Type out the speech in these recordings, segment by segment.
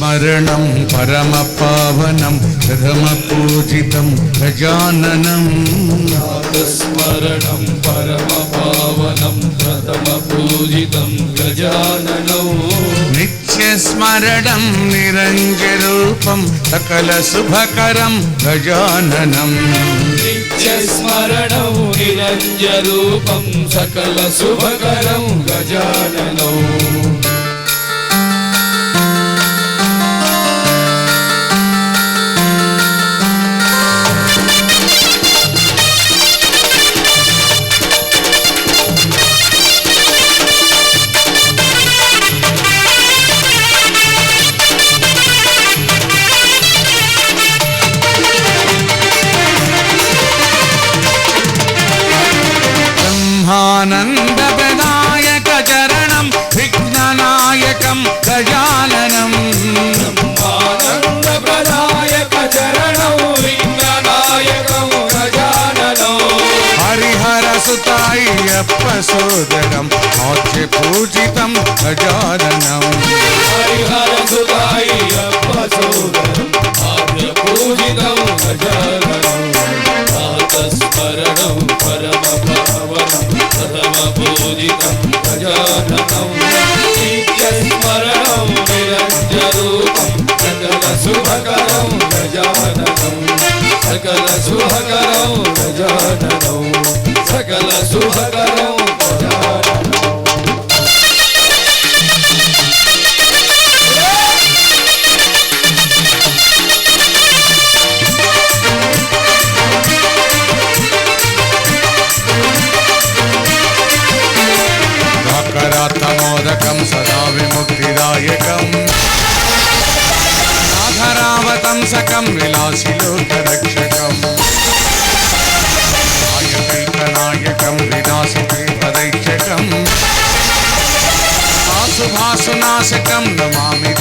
స్మరణం పరమ పావనం ప్రథమ పూజితం గజాననం స్మరణం పరమ పావనం ప్రథమ పూజితం గజాననం నిత్య స్మరణం నిరంజరూపం సకల శుభకరం గజాననం నిత్య స్మరణం నిరంజరూపం సకల శుభకరం గజాననం బ్రహ్మానంద ప్రదాయక చరణం విఘ్ననాయకం గజాననం గజాననం నిత్య నిరంజరూపం సకల శుభకరం గజాననం సకల శుభకరం గజాననం సకల శుభకరం గజాననం నాథరావతం సకం విలాసిలోకరక్షకం నాయకైకనాయకం వినాశకం వాసుభాసునాశకం నమామి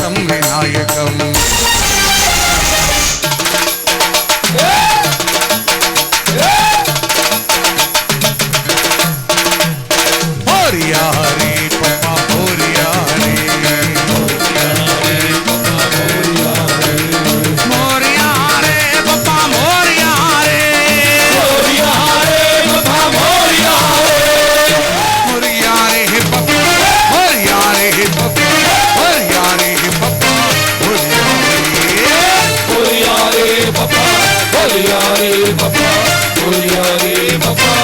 बोलिया रे बप्पा बोलिया रे बप्पा